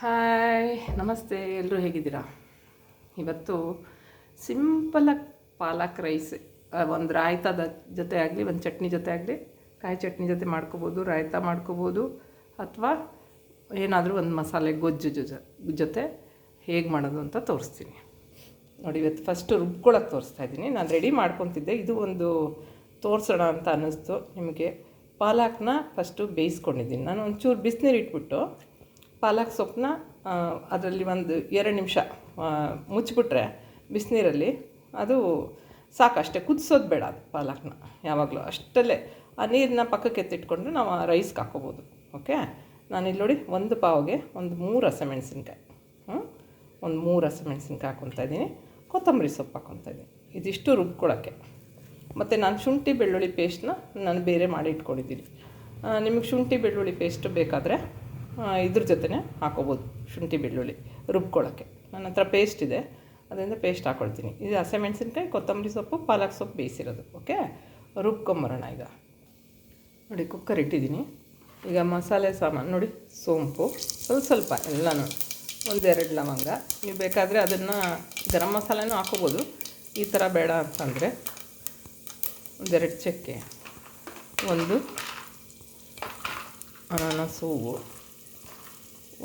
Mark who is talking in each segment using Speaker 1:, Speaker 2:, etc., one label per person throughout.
Speaker 1: Hi ನಮಸ್ತೆ ಎಲ್ಲರೂ ಹೇಗಿದ್ದೀರಾ? ಇವತ್ತು ಸಿಂಪಲಾಗಿ ಪಾಲಕ್ ರೈಸ್ ಒಂದು ರಾಯ್ತದ ಜೊತೆ ಆಗಲಿ, ಒಂದು ಚಟ್ನಿ ಜೊತೆ ಆಗಲಿ, ಕಾಯಿ ಚಟ್ನಿ ಜೊತೆ ಮಾಡ್ಕೋಬೋದು, ರಾಯ್ತ ಮಾಡ್ಕೋಬೋದು, ಅಥವಾ ಏನಾದರೂ ಒಂದು ಮಸಾಲೆ ಗೊಜ್ಜು ಜೊತೆ ಜೊತೆ ಹೇಗೆ ಮಾಡೋದು ಅಂತ ತೋರಿಸ್ತೀನಿ. ನೋಡಿ, ಇವತ್ತು ಫಸ್ಟು ರುಬ್ಕೊಳಕ್ಕೆ ತೋರಿಸ್ತಾ ಇದ್ದೀನಿ. ನಾನು ರೆಡಿ ಮಾಡ್ಕೊತಿದ್ದೆ. ಇದು ಒಂದು ತೋರಿಸೋಣ ಅಂತ ಅನ್ನಿಸ್ತು ನಿಮಗೆ. ಪಾಲಕ್ನ ಫಸ್ಟು ಬೇಯಿಸ್ಕೊಂಡಿದ್ದೀನಿ. ನಾನು ಒಂಚೂರು ಬಿಸಿನೀರು ಇಟ್ಬಿಟ್ಟು ಪಾಲಕ್ ಸೊಪ್ಪನ್ನ ಅದರಲ್ಲಿ ಒಂದು ಎರಡು ನಿಮಿಷ ಮುಚ್ಚಿಬಿಟ್ರೆ ಬಿಸಿನೀರಲ್ಲಿ. ಅದು ಸಾಕಷ್ಟೇ, ಕುದಿಸೋದು ಬೇಡ ಅದು ಪಾಲಕ್ನ ಯಾವಾಗಲೂ. ಅಷ್ಟಲ್ಲೇ ಆ ನೀರನ್ನ ಪಕ್ಕಕ್ಕೆ ಎತ್ತಿಟ್ಕೊಂಡು ನಾವು ಆ ರೈಸ್ಗೆ ಹಾಕೋಬೋದು, ಓಕೆ? ನಾನು ಇಲ್ಲಿ ನೋಡಿ, ಒಂದು ಪಾವಿಗೆ ಒಂದು ಮೂರು ಹಸಿಮೆಣಸಿನ್ಕಾಯಿ ಹ್ಞೂ ಒಂದು ಮೂರು ಹಸಿಮೆಣ್ಸಿನ್ಕಾಯಿ ಹಾಕ್ಕೊತಾ ಇದ್ದೀನಿ. ಕೊತ್ತಂಬರಿ ಸೊಪ್ಪು ಹಾಕ್ಕೊತಾ ಇದ್ದೀನಿ. ಇದಿಷ್ಟು ರುಬ್ಕೊಳ್ಳೋಕ್ಕೆ. ಮತ್ತು ನಾನು ಶುಂಠಿ ಬೆಳ್ಳುಳ್ಳಿ ಪೇಸ್ಟ್ನ ನಾನು ಬೇರೆ ಮಾಡಿ ಇಟ್ಕೊಂಡಿದ್ದೀನಿ. ನಿಮಗೆ ಶುಂಠಿ ಬೆಳ್ಳುಳ್ಳಿ ಪೇಸ್ಟ್ ಬೇಕಾದರೆ ಇದ್ರ ಜೊತೆನೇ ಹಾಕೋಬೋದು ಶುಂಠಿ ಬೆಳ್ಳುಳ್ಳಿ ರುಬ್ಕೊಳ್ಳೋಕ್ಕೆ. ನನ್ನ ಹತ್ರ ಪೇಸ್ಟ್ ಇದೆ, ಅದರಿಂದ ಪೇಸ್ಟ್ ಹಾಕ್ಕೊಳ್ತೀನಿ ಇದು ಹಸಿಮೆಣ್ಸಿನ್ಕಾಯಿ, ಕೊತ್ತಂಬರಿ ಸೊಪ್ಪು, ಪಾಲಕ್ ಸೊಪ್ಪು ಬೇಯಿಸಿರೋದು ಓಕೆ ರುಬ್ಕೊಂಬರೋಣ ಈಗ. ನೋಡಿ ಕುಕ್ಕರ್ ಇಟ್ಟಿದ್ದೀನಿ. ಈಗ ಮಸಾಲೆ ಸಾಮಾನು, ನೋಡಿ, ಸೋಂಪು. ಸ್ವಲ್ಪ ಸ್ವಲ್ಪ ಎಲ್ಲನೂ, ಒಂದೆರಡು ಲವಂಗ. ನೀವು ಬೇಕಾದರೆ ಅದನ್ನು ಗರಂ ಮಸಾಲೆನೂ ಹಾಕೋಬೋದು. ಈ ಥರ ಬೇಡ ಅಂತಂದರೆ ಒಂದೆರಡು ಚಕ್ಕೆ, ಒಂದು ಅನಾನಸ್ ಹೂವು.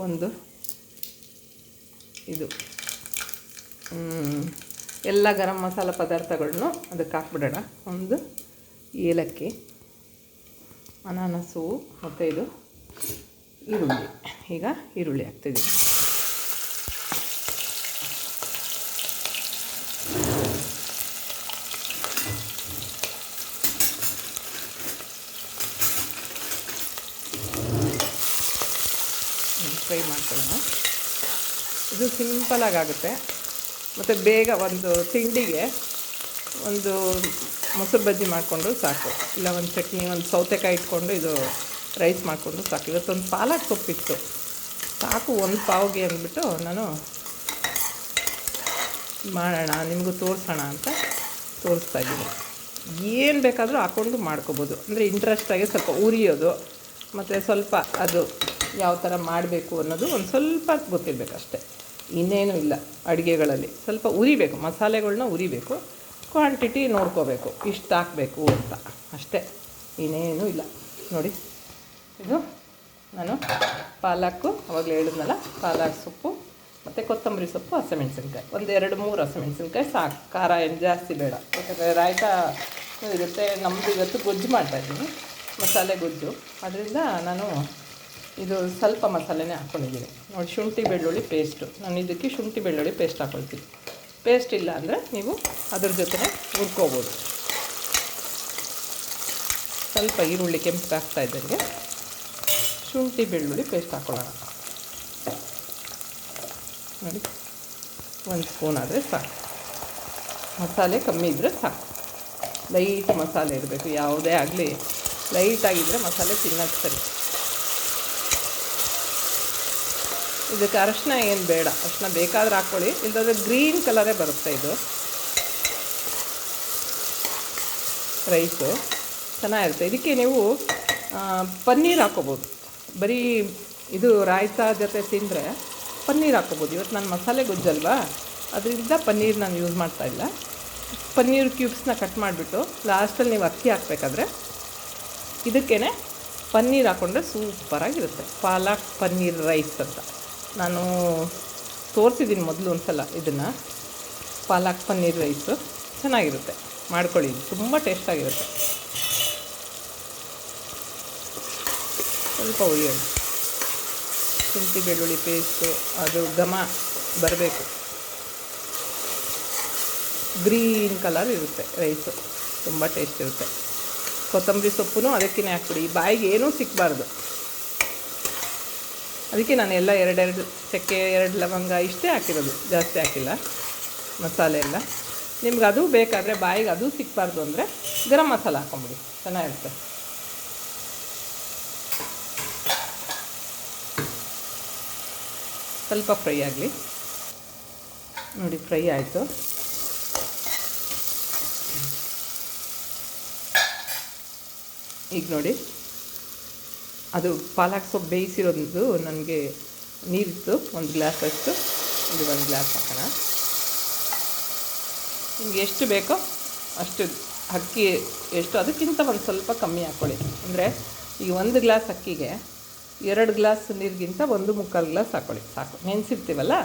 Speaker 1: ಒಂದು ಇದು. ಎಲ್ಲ ಗರಂ ಮಸಾಲ ಪದಾರ್ಥಗಳನ್ನು ಅದಕ್ಕೆ ಹಾಕ್ಬಿಡೋಣ. ಒಂದು ಏಲಕ್ಕಿ, ಅನಾನಸು, ಮತ್ತು ಇದು ಈರುಳ್ಳಿ. ಈಗ ಈರುಳ್ಳಿ ಹಾಕ್ತಿದ್ದೀನಿ ಫ್ರೈ ಮಾಡ್ಕೊಳ್ಳೋಣ. ಇದು ಸಿಂಪಲಾಗಿ ಆಗುತ್ತೆ ಮತ್ತು ಬೇಗ ಒಂದು ತಿಂಡಿಗೆ ಒಂದು ಮೊಸರು ಬಜ್ಜಿ ಮಾಡಿಕೊಂಡು ಸಾಕು. ಇಲ್ಲ ಒಂದು ಚಟ್ನಿ, ಒಂದು ಸೌತೆಕಾಯಿ ಇಟ್ಕೊಂಡು ಇದು ರೈಸ್ ಮಾಡಿಕೊಂಡು ಸಾಕು. ಇವತ್ತೊಂದು ಪಾಲಕ್ ಸೊಪ್ಪಿತ್ತು. ಸಾಕು ಒಂದು ಪಾವ್ಗೆ ಅಂದ್ಬಿಟ್ಟು ನಾನು ಮಾಡೋಣ, ನಿಮಗೂ ತೋರಿಸೋಣ ಅಂತ ತೋರಿಸ್ತಾ ಇದ್ದೀನಿ. ಏನು ಬೇಕಾದರೂ ಹಾಕ್ಕೊಂಡು ಮಾಡ್ಕೋಬೋದು. ಅಂದರೆ ಇಂಟ್ರೆಸ್ಟಾಗಿ ಸ್ವಲ್ಪ ಉರಿಯೋದು, ಮತ್ತು ಸ್ವಲ್ಪ ಅದು ಯಾವ ಥರ ಮಾಡಬೇಕು ಅನ್ನೋದು ಒಂದು ಸ್ವಲ್ಪ ಗೊತ್ತಿರಬೇಕಷ್ಟೆ. ಇನ್ನೇನು ಇಲ್ಲ ಅಡುಗೆಗಳಲ್ಲಿ. ಸ್ವಲ್ಪ ಉರಿಬೇಕು ಮಸಾಲೆಗಳನ್ನ ಉರಿಬೇಕು ಕ್ವಾಂಟಿಟಿ ನೋಡ್ಕೋಬೇಕು, ಇಷ್ಟು ಹಾಕಬೇಕು ಅಂತ. ಅಷ್ಟೇ. ಇನ್ನೇನೂ ಇಲ್ಲ. ನೋಡಿ. ಇದು ನಾನು ಪಾಲಕ್ಕು, ಅವಾಗಲೇ ಹೇಳಿದ್ನಲ್ಲ, ಪಾಲಕ್ ಸೊಪ್ಪು, ಮತ್ತು ಕೊತ್ತಂಬರಿ ಸೊಪ್ಪು, ಹಸಿಮೆಣ್ಸಿನ್ಕಾಯಿ. ಒಂದು ಎರಡು, ಮೂರು ಹಸಿಮೆಣ್ಸಿನ್ಕಾಯಿ ಸಾಕು. ಖಾರ ಏನು ಜಾಸ್ತಿ ಬೇಡ. ಯಾಕಂದರೆ ರಾಯ್ತಾ ಇರುತ್ತೆ ನಮ್ಮದು ಇವತ್ತು ಗೊಜ್ಜು ಮಾಡ್ತಾಯಿದ್ದೀನಿ ಮಸಾಲೆ ಗೊಜ್ಜು. ಅದರಿಂದ ನಾನು ಇದು ಸ್ವಲ್ಪ ಮಸಾಲೆನೇ ಹಾಕ್ಕೊಂಡಿದ್ದೀನಿ ನೋಡಿ, ಶುಂಠಿ, ಬೆಳ್ಳುಳ್ಳಿ ಪೇಸ್ಟು ನಾನು ಇದಕ್ಕೆ ಶುಂಠಿ, ಬೆಳ್ಳುಳ್ಳಿ ಪೇಸ್ಟ್ ಹಾಕ್ಕೊಳ್ತೀನಿ ಪೇಸ್ಟ್ ಇಲ್ಲ ಅಂದರೆ ನೀವು ಅದ್ರ ಜೊತೆ ಹುರ್ಕೋಬೋದು. ಸ್ವಲ್ಪ ಈರುಳ್ಳಿ ಕೆಂಪಗಾಗ್ತಾ ಇದ್ದಂಗೆ ಶುಂಠಿ, ಬೆಳ್ಳುಳ್ಳಿ ಪೇಸ್ಟ್ ಹಾಕ್ಕೊಳ್ಳೋಣ ನೋಡಿ, ಒಂದು ಸ್ಪೂನ್ ಆದರೆ ಸಾಕು. ಮಸಾಲೆ ಕಮ್ಮಿ ಇದ್ದರೆ ಸಾಕು. ಲೈಟ್ ಮಸಾಲೆ ಇರಬೇಕು, ಯಾವುದೇ ಆಗಲಿ. ಲೈಟಾಗಿದ್ದರೆ ಮಸಾಲೆ ತಿನ್ನೋಕ್ಕೆ ಸರಿ. ಇದಕ್ಕೆ ಅರಶಿನ ಏನು ಬೇಡ. ಅರಶಿನ ಬೇಕಾದ್ರೆ ಹಾಕ್ಕೊಳ್ಳಿ. ಇಲ್ಲದ್ರೆ ಗ್ರೀನ್ ಕಲರೇ ಬರುತ್ತೆ ಇದು. ರೈಸು. ಚೆನ್ನಾಗಿರುತ್ತೆ. ಇದಕ್ಕೆ ನೀವು ಪನ್ನೀರ್ ಹಾಕೋಬೋದು ಬರೀ ಇದು ರಾಯ್ತ ಜೊತೆ ತಿಂದರೆ ಪನ್ನೀರ್ ಹಾಕೋಬೋದು ಇವತ್ತು ನಾನು ಮಸಾಲೆ ಗೊಜ್ಜಲ್ವಾ? ಅದರಿಂದ ಪನ್ನೀರ್ ನಾನು ಯೂಸ್ ಮಾಡ್ತಾ ಇಲ್ಲ. ಪನ್ನೀರ್ ಕ್ಯೂಬ್ಸ್ನ ಕಟ್ ಮಾಡಿಬಿಟ್ಟು ಲಾಸ್ಟಲ್ಲಿ ನೀವು ಅಕ್ಕಿ ಹಾಕಬೇಕಾದ್ರೆ ಇದಕ್ಕೇ ಪನ್ನೀರ್ ಹಾಕ್ಕೊಂಡ್ರೆ ಸೂಪರಾಗಿರುತ್ತೆ. ಪಾಲಕ್ ಪನ್ನೀರ್ ರೈಸ್ ಅಂತ. ನಾನು ತೋರಿಸಿದ್ದೀನಿ ಮೊದಲು ಒಂದು ಸಲ ಇದನ್ನು. ಪಾಲಕ್ ಪನ್ನೀರ್ ರೈಸು. ಚೆನ್ನಾಗಿರುತ್ತೆ. ಮಾಡ್ಕೊಳ್ಳಿ. ತುಂಬ ಟೇಸ್ಟಾಗಿರುತ್ತೆ ಸ್ವಲ್ಪ ಉಳಿಯೋಣ ಶುಂಠಿ, ಬೆಳ್ಳುಳ್ಳಿ ಪೇಸ್ಟು ಅದು ಘಮ ಬರಬೇಕು. ಗ್ರೀನ್ ಕಲರ್ ಇರುತ್ತೆ ರೈಸು. ತುಂಬ ಟೇಸ್ಟ್ ಇರುತ್ತೆ. ಕೊತ್ತಂಬರಿ ಸೊಪ್ಪು ಅದಕ್ಕೇ ಹಾಕ್ಬಿಡಿ. ಬಾಯಿಗೆ ಏನೂ ಸಿಕ್ಕಬಾರ್ದು ಅದಕ್ಕೆ ನಾನು ಎಲ್ಲ ಎರಡೆರಡು ಚಕ್ಕೆ, ಎರಡು ಲವಂಗ ಇಷ್ಟೇ ಹಾಕಿರೋದು. ಜಾಸ್ತಿ ಹಾಕಿಲ್ಲ. ಮಸಾಲೆ ಎಲ್ಲ. ನಿಮ್ಗೆ ಅದು ಬೇಕಾದರೆ ಬಾಯಿಗೆ ಅದು ಸಿಕ್ಕಬಾರ್ದು ಅಂದರೆ ಗರಂ ಮಸಾಲ ಹಾಕೊಂಬಿಡಿ. ಚೆನ್ನಾಗಿರುತ್ತೆ. ಸ್ವಲ್ಪ ಫ್ರೈ ಆಗಲಿ. ನೋಡಿ, ಫ್ರೈ ಆಯಿತು. ಈಗ ನೋಡಿ. ಅದು ಪಾಲಕ್ ಸೊಪ್ಪು ಬೇಯಿಸಿರೋದು ನನಗೆ ನೀರಿತ್ತು, ಒಂದು ಗ್ಲಾಸ್ ಅಷ್ಟು. ಇದು ಒಂದು ಗ್ಲಾಸ್ ಹಾಕೋಣ. ನಿಮ್ಗೆ ಎಷ್ಟು ಬೇಕೋ ಅಷ್ಟು ಅಕ್ಕಿ ಎಷ್ಟು, ಅದಕ್ಕಿಂತ ಒಂದು ಸ್ವಲ್ಪ ಕಮ್ಮಿ ಹಾಕ್ಕೊಳ್ಳಿ ಅಂದರೆ ಈ ಒಂದು ಗ್ಲಾಸ್ ಅಕ್ಕಿಗೆ ಎರಡು ಗ್ಲಾಸ್ ನೀರಿಗಿಂತ ಒಂದು ಮುಕ್ಕಾಲು ಗ್ಲಾಸ್ ಹಾಕ್ಕೊಳ್ಳಿ ಸಾಕು. ನೆನೆಸಿರ್ತೀವಲ್ಲ,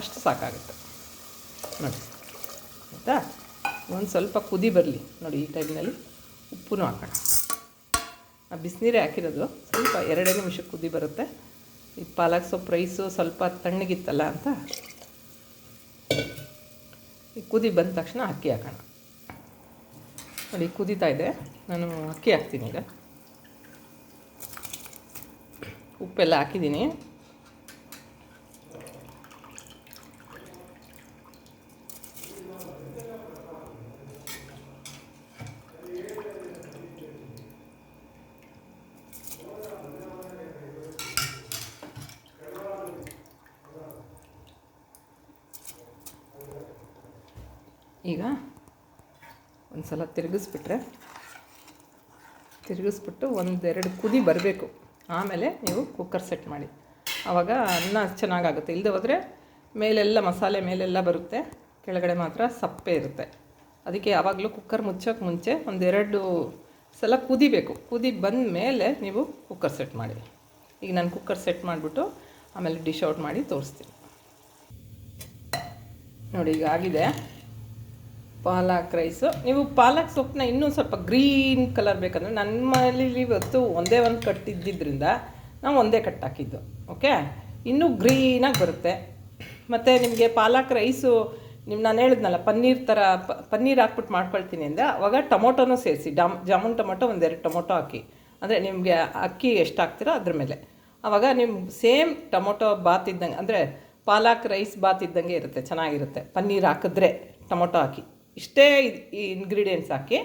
Speaker 1: ಅಷ್ಟು ಸಾಕಾಗುತ್ತೆ. ನೋಡಿ. ಆಯಿತಾ? ಒಂದು ಸ್ವಲ್ಪ ಕುದಿ ಬರಲಿ. ನೋಡಿ, ಈ ಟೈಮ್ನಲ್ಲಿ ಉಪ್ಪು ಹಾಕೋಣ. ಬಿಸಿನೀರೇ ಹಾಕಿರೋದು. ಸ್ವಲ್ಪ ಎರಡೇ ನಿಮಿಷ ಕುದಿ ಬರುತ್ತೆ. ಈ ಪಾಲಕ್ ಸೊಪ್ಪು, ರೈಸು ಸ್ವಲ್ಪ ತಣ್ಣಗಿತ್ತಲ್ಲ ಅಂತ ಈ ಕುದಿ ಬಂದ ತಕ್ಷಣ ಅಕ್ಕಿ ಹಾಕೋಣ. ನೋಡಿ, ಕುದೀತಾ ಇದೆ. ನಾನು ಅಕ್ಕಿ ಹಾಕ್ತೀನಿ ಈಗ. ಉಪ್ಪೆಲ್ಲ ಹಾಕಿದ್ದೀನಿ. ಈಗ ಒಂದು ಸಲ ತಿರುಗಿಸ್ಬಿಟ್ರೆ, ತಿರುಗಿಸ್ಬಿಟ್ಟು ಒಂದೆರಡು ಕುದಿ ಬರಬೇಕು. ಆಮೇಲೆ ನೀವು ಕುಕ್ಕರ್ ಸೆಟ್ ಮಾಡಿ. ಆವಾಗ ಅನ್ನ ಚೆನ್ನಾಗಾಗುತ್ತೆ. ಇಲ್ಲದೆ ಹೋದರೆ ಮೇಲೆಲ್ಲ ಮಸಾಲೆ ಮೇಲೆಲ್ಲ ಬರುತ್ತೆ. ಕೆಳಗಡೆ ಮಾತ್ರ ಸಪ್ಪೆ ಇರುತ್ತೆ. ಅದಕ್ಕೆ ಯಾವಾಗಲೂ ಕುಕ್ಕರ್ ಮುಚ್ಚೋಕ್ಕೆ ಮುಂಚೆ ಒಂದೆರಡು ಸಲ ಕುದಿಬೇಕು. ಕುದಿ ಬಂದ ಮೇಲೆ ನೀವು ಕುಕ್ಕರ್ ಸೆಟ್ ಮಾಡಿ. ಈಗ ನಾನು ಕುಕ್ಕರ್ ಸೆಟ್ ಮಾಡಿಬಿಟ್ಟು ಆಮೇಲೆ ಡಿಶ್ ಔಟ್ ಮಾಡಿ ತೋರಿಸ್ತೀನಿ. ನೋಡಿ, ಈಗ ಆಗಿದೆ. ಪಾಲಕ್ ರೈಸು ನೀವು ಪಾಲಕ್ ಸೊಪ್ಪನ್ನ ಇನ್ನೂ ಸ್ವಲ್ಪ ಗ್ರೀನ್ ಕಲರ್ ಬೇಕಂದರೆ ನನ್ನ ಇವತ್ತು ಒಂದೇ ಒಂದು ಕಟ್ಟಿದ್ದಿದ್ದರಿಂದ ನಾವು ಒಂದೇ ಕಟ್ ಹಾಕಿದ್ದು. ಓಕೆ ಇನ್ನೂ ಗ್ರೀನಾಗಿ ಬರುತ್ತೆ. ಮತ್ತು ನಿಮಗೆ ಪಾಲಕ್ ರೈಸು ನಿಮ್ಮ ನಾನು ಹೇಳಿದ್ನಲ್ಲ, ಪನ್ನೀರ್ ಥರ ಪನ್ನೀರ್ ಹಾಕ್ಬಿಟ್ಟು ಮಾಡ್ಕೊಳ್ತೀನಿ ಅಂದರೆ ಅವಾಗ ಟೊಮೊಟೊನೂ ಸೇರಿಸಿ, ಡಾಮ್, ಜಾಮೂನ್ ಟೊಮೊಟೊ ಒಂದೆರಡು ಟೊಮೊಟೊ ಹಾಕಿ. ಅಂದರೆ ನಿಮಗೆ ಅಕ್ಕಿ ಎಷ್ಟು ಹಾಕ್ತೀರೋ ಅದ್ರ ಮೇಲೆ. ಆವಾಗ ನಿಮ್ಮ ಸೇಮ್ ಟೊಮೊಟೊ ಬಾತ್ ಇದ್ದಂಗೆ, ಅಂದರೆ ಪಾಲಕ್ ರೈಸ್ ಬಾತ್ ಇದ್ದಂಗೆ ಇರುತ್ತೆ, ಚೆನ್ನಾಗಿರುತ್ತೆ. ಪನ್ನೀರ್ ಹಾಕಿದ್ರೆ ಟೊಮೊಟೊ ಹಾಕಿ. ಇಷ್ಟೇ ಈ ಇಂಗ್ರೀಡಿಯೆಂಟ್ಸ್ ಹಾಕಿ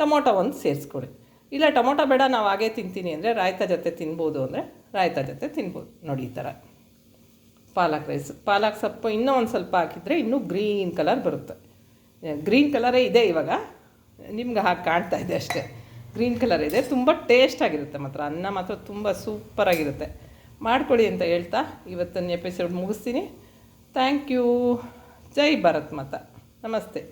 Speaker 1: ಟೊಮೊಟೊ ಒಂದು ಸೇರಿಸ್ಕೊಡಿ ಇಲ್ಲ, ಟೊಮೊಟೊ ಬೇಡ, ನಾವು ಹಾಗೇ ತಿಂತೀನಿ ಅಂದರೆ ರಾಯ್ತ ಜೊತೆ ತಿನ್ಬೋದು ಅಂದರೆ ರಾಯ್ತ ಜೊತೆ ತಿನ್ಬೋದು. ನೋಡಿ ಈ ಥರ ಪಾಲಕ್ ರೈಸ್, ಪಾಲಕ್ ಸೊಪ್ಪು ಇನ್ನೂ ಒಂದು ಸ್ವಲ್ಪ ಹಾಕಿದರೆ ಇನ್ನೂ ಗ್ರೀನ್ ಕಲರ್ ಬರುತ್ತೆ. ಗ್ರೀನ್ ಕಲರೇ ಇದೆ ಇವಾಗ. ನಿಮ್ಗೆ ಹಾಗೆ ಕಾಣ್ತಾ ಇದೆ ಅಷ್ಟೇ. ಗ್ರೀನ್ ಕಲರ್ ಇದೆ. ತುಂಬ ಟೇಸ್ಟಾಗಿರುತ್ತೆ ಮಾತ್ರ. ಅನ್ನ ಮಾತ್ರ ತುಂಬ ಸೂಪರಾಗಿರುತ್ತೆ ಮಾಡ್ಕೊಳ್ಳಿ ಅಂತ ಹೇಳ್ತಾ ಇವತ್ತಿನ ಎಪಿಸೋಡ್ ಮುಗಿಸ್ತೀನಿ. ಥ್ಯಾಂಕ್ ಯು ಜೈ ಭಾರತ್ ಮಾತಾ. ನಮಸ್ತೆ.